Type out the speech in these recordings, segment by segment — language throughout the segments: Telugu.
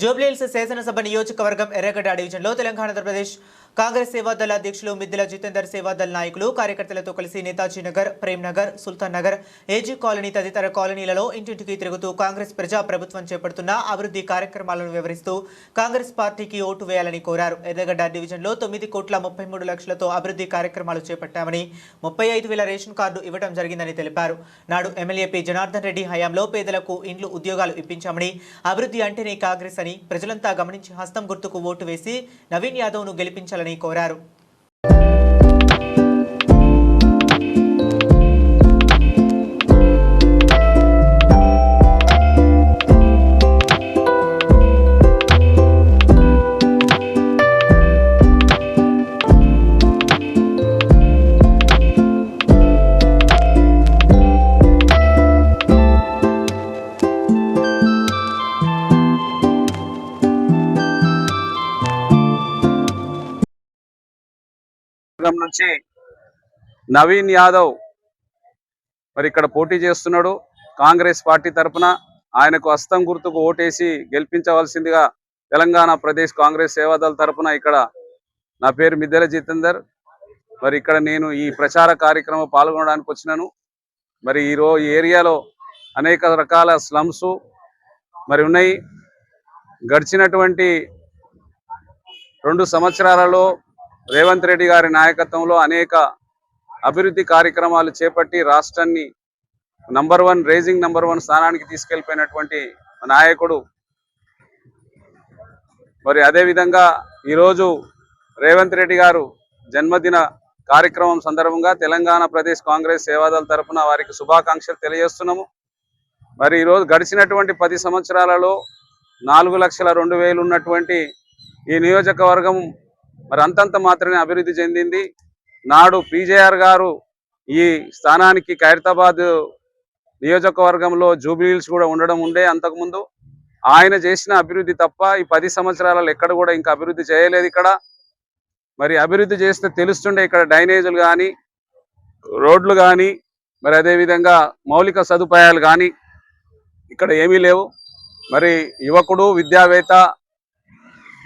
జూబ్లీహిల్స్ శాసనసభ నియోజకవర్గం ఎర్రగడ్డ డివిజన్లో తెలంగాణ ఆంధ్రప్రదేశ్ కాంగ్రెస్ సేవాదళ అధ్యక్షులు మిద్దిల జితేందర్ సేవాదళ నాయకులు కార్యకర్తలతో కలిసి నేతాజీ నగర్ ప్రేమ్ నగర్ సుల్తాన్ నగర్ ఏజీ కాలనీ తదితర కాలనీలలో ఇంటింటికి తిరుగుతూ కాంగ్రెస్ ప్రజా ప్రభుత్వం చేపడుతున్న అభివృద్ధి కార్యక్రమాలను వివరిస్తూ కాంగ్రెస్ పార్టీకి ఓటు వేయాలని కోరారు. ఎర్రగడ్డ డివిజన్లో తొమ్మిది కోట్ల ముప్పై మూడు లక్షలతో అభివృద్ధి కార్యక్రమాలు చేపట్టామని ముప్పై ఐదు వేల రేషన్ కార్డు ఇవ్వడం జరిగిందని తెలిపారు. నాడు ఎమ్మెల్యే పి. జనార్దన్ రెడ్డి హయాంలో పేదలకు ఇండ్లు ఉద్యోగాలు ఇప్పించామని అభివృద్ధి అంటేనే కాంగ్రెస్ అని ప్రజలంతా గమనించి హస్తం గుర్తుకు ఓటు వేసి నవీన్ యాదవ్ను గెలిపించాలని కోరారు వర్గం నుంచి నవీన్ యాదవ్ మరి ఇక్కడ పోటీ చేస్తున్నాడు. కాంగ్రెస్ పార్టీ తరపున ఆయనకు హస్తం గుర్తుకు ఓటేసి గెలిపించవలసిందిగా తెలంగాణ ప్రదేశ్ కాంగ్రెస్ సేవాదళ తరపున ఇక్కడ నా పేరు మిద్దెల జితేందర్. మరి ఇక్కడ నేను ఈ ప్రచార కార్యక్రమం పాల్గొనడానికి వచ్చినాను. మరి ఈ ఈ ఏరియాలో అనేక రకాల స్లమ్స్ మరి ఉన్నాయి. గడిచినటువంటి రెండు సంవత్సరాలలో రేవంత్ రెడ్డి గారి నాయకత్వంలో అనేక అభివృద్ధి కార్యక్రమాలు చేపట్టి రాష్ట్రాన్ని number one raising number one స్థానానికి తీసుకెళ్ళిపోయినటువంటి నాయకుడు. మరి అదేవిధంగా ఈరోజు రేవంత్ రెడ్డి గారు జన్మదిన కార్యక్రమం సందర్భంగా తెలంగాణ ప్రదేశ్ కాంగ్రెస్ సేవాదళ తరఫున వారికి శుభాకాంక్షలు తెలియజేస్తున్నాము. మరి ఈరోజు గడిచినటువంటి పది సంవత్సరాలలో నాలుగు లక్షల రెండు వేలు ఉన్నటువంటి ఈ నియోజకవర్గం మరి అంతంత మాత్రమే అభివృద్ధి చెందింది. నాడు పీజేఆర్ గారు ఈ స్థానానికి ఖైరతాబాద్ నియోజకవర్గంలో జూబ్లీహిల్స్ కూడా ఉండడం ఉండే అంతకుముందు. ఆయన చేసిన అభివృద్ధి తప్ప ఈ పది సంవత్సరాలలో ఎక్కడ కూడా ఇంకా అభివృద్ధి చేయలేదు ఇక్కడ. మరి అభివృద్ధి చేస్తే తెలుస్తుండే ఇక్కడ డ్రైనేజీలు కానీ రోడ్లు కానీ మరి అదేవిధంగా మౌలిక సదుపాయాలు కానీ ఇక్కడ ఏమీ లేవు. మరి యువకుడు విద్యావేత్త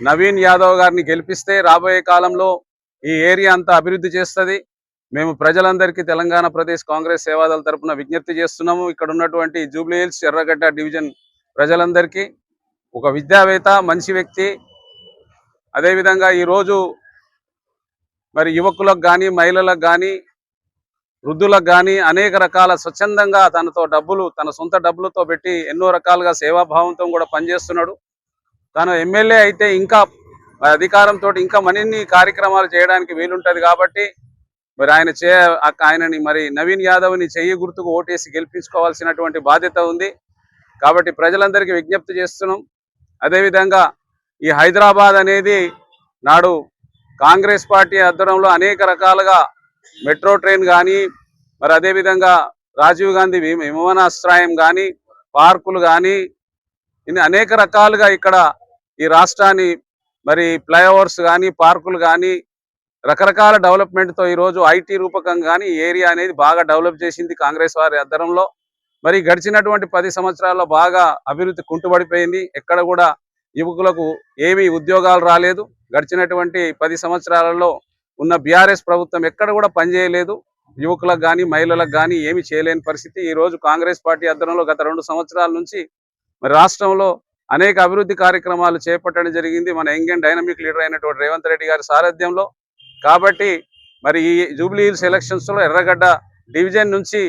నవీన్ యాదవ్ గారిని గెలిపిస్తే రాబోయే కాలంలో ఈ ఏరియా అంతా అభివృద్ధి చేస్తుంది. మేము ప్రజలందరికీ తెలంగాణ ప్రదేశ్ కాంగ్రెస్ సేవాదళ తరపున విజ్ఞప్తి చేస్తున్నాము. ఇక్కడ ఉన్నటువంటి జూబ్లీ హిల్స్ ఎర్రగడ్డ డివిజన్ ప్రజలందరికీ. ఒక విద్యావేత్త మంచి వ్యక్తి. అదేవిధంగా ఈరోజు మరి యువకులకు కానీ మహిళలకు కానీ వృద్ధులకు కానీ అనేక రకాల స్వచ్ఛందంగా తనతో డబ్బులు తన సొంత డబ్బులతో పెట్టి ఎన్నో రకాలుగా సేవాభావంతో కూడా పనిచేస్తున్నాడు. తను ఎమ్మెల్యే అయితే ఇంకా అధికారంతో ఇంకా మరిన్ని కార్యక్రమాలు చేయడానికి వీలుంటది కాబట్టి మరి ఆయన చే ఆయనని మరి నవీన్ యాదవ్ని చెయ్యి గుర్తుకు ఓటేసి గెలిపించుకోవాల్సినటువంటి బాధ్యత ఉంది. కాబట్టి ప్రజలందరికీ విజ్ఞప్తి చేస్తున్నాం. అదేవిధంగా ఈ హైదరాబాద్ అనేది నాడు కాంగ్రెస్ పార్టీ ఆధ్వర్యంలో అనేక రకాలుగా మెట్రో ట్రైన్ కానీ మరి అదేవిధంగా రాజీవ్ గాంధీ విమానాశ్రయం కానీ పార్కులు కానీ ఇన్ని అనేక రకాలుగా ఇక్కడ ఈ రాష్ట్రాన్ని మరి ఫ్లైఓవర్స్ కానీ పార్కులు కానీ రకరకాల డెవలప్మెంట్తో ఈరోజు ఐటీ రూపకం కానీ ఈ ఏరియా అనేది బాగా డెవలప్ చేసింది కాంగ్రెస్ వారి ఆధ్వర్యంలో మరి గడిచినటువంటి పది సంవత్సరాల్లో బాగా అభివృద్ధి కుంటుపడిపోయింది ఎక్కడ కూడా యువకులకు ఏమీ ఉద్యోగాలు రాలేదు. గడిచినటువంటి పది సంవత్సరాలలో ఉన్న బీఆర్ఎస్ ప్రభుత్వం ఎక్కడ కూడా పనిచేయలేదు. యువకులకు కానీ మహిళలకు కానీ ఏమీ చేయలేని పరిస్థితి. ఈ రోజు కాంగ్రెస్ పార్టీ ఆధ్వర్యంలో గత రెండు సంవత్సరాల నుంచి మరి రాష్ట్రంలో అనేక అభివృద్ధి కార్యక్రమాలు చేపట్టడం జరిగింది. మన యంగ్ అండ్ డైనమిక్ లీడర్ అయినటువంటి రేవంత్ రెడ్డి గారి సారథ్యంలో. కాబట్టి మరి ఈ జూబ్లీ హిల్స్ ఎలక్షన్స్లో ఎర్రగడ్డ డివిజన్ నుంచి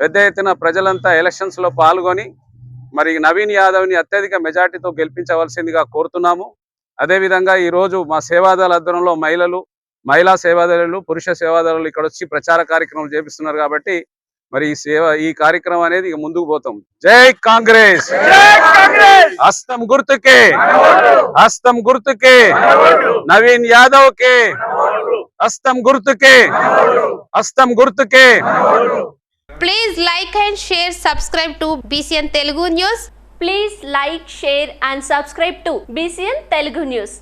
పెద్ద ఎత్తున ప్రజలంతా ఎలక్షన్స్లో పాల్గొని మరి నవీన్ యాదవ్ని అత్యధిక మెజార్టీతో గెలిపించవలసిందిగా కోరుతున్నాము. అదేవిధంగా ఈ రోజు మా సేవాదళ ఆధ్వర్యంలో మహిళలు మహిళా సేవాదళులు పురుష సేవాదళులు ఇక్కడ వచ్చి ప్రచార కార్యక్రమాలు చేపిస్తున్నారు కాబట్టి మరి ఈ సేవ ఈ కార్యక్రమం అనేది ఇక ముందుకు పోతాం. జై కాంగ్రెస్! హస్తం గుర్తుకే! హస్తం గుర్తుకే! నవీన్ యాదవ్ కే హస్తం గుర్తుకే! హస్తం గుర్తుకే! Please like and share subscribe to BCN Telugu news please like share and subscribe to BCN Telugu news